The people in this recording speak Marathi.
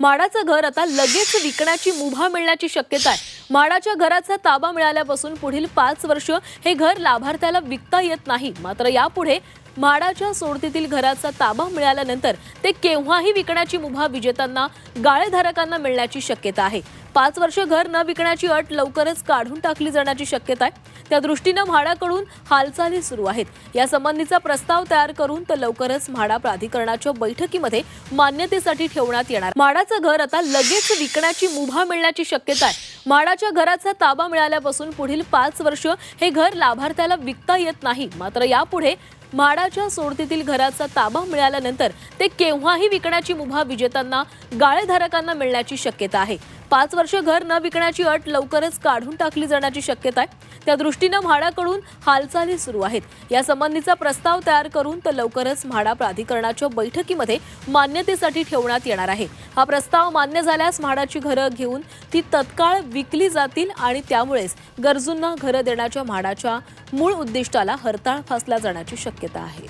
माडाचं घर आता लगेच विकण्याची मुभा मिळण्याची शक्यता आहे. म्हाडाच्या घराचा ताबा मिळाल्यापासून पुढील पाच वर्ष हे घर लाभार्थ्याला विकता येत नाही. मात्र यापुढे म्हाडाच्या सोडतीतील घराचा ताबा मिळाल्यानंतर ते केव्हाही विकण्याची मुभा विजेत्यांना गाळेधारकांना मिळण्याची शक्यता आहे. पाच वर्ष घर न विकण्याची अट लवकरच काढून टाकली जाण्याची शक्यता आहे. त्या दृष्टीनं म्हाडाकडून हालचाली सुरू आहेत. या संबंधीचा प्रस्ताव तयार करून तो लवकरच म्हाडा प्राधिकरणाच्या बैठकीमध्ये मान्यतेसाठी ठेवण्यात येणार. म्हाडाचं घर आता लगेच विकण्याची मुभा मिळण्याची शक्यता आहे. म्हाडाच्या घराचा ताबा मिळाल्यापासून पुढील पाच वर्ष हे घर लाभार्थ्याला विकता येत नाही. मात्र यापुढे म्हाडाच्या सोडतीतील घराचा ताबा मिळाल्यानंतर ते केव्हाही विकण्याची मुभा विजेत्यांना गाळेधारकांना मिळण्याची शक्यता आहे. पाच वर्ष घर न विकण्याची अट लवकरच काढून टाकली जाण्याची शक्यता आहे. त्या दृष्टीनं म्हाडाकडून हालचाली सुरू आहेत. या संबंधीचा प्रस्ताव तयार करून तर लवकरच म्हाडा प्राधिकरणाच्या बैठकीमध्ये मान्यतेसाठी ठेवण्यात येणार आहे. हा प्रस्ताव मान्य झाल्यास म्हाडाची घरं घेऊन ती तत्काळ विकली जातील आणि त्यामुळेच गरजूंना घरं देण्याच्या म्हाडाच्या मूळ उद्दिष्टाला हरताळ फासला जाण्याची शक्यता आहे.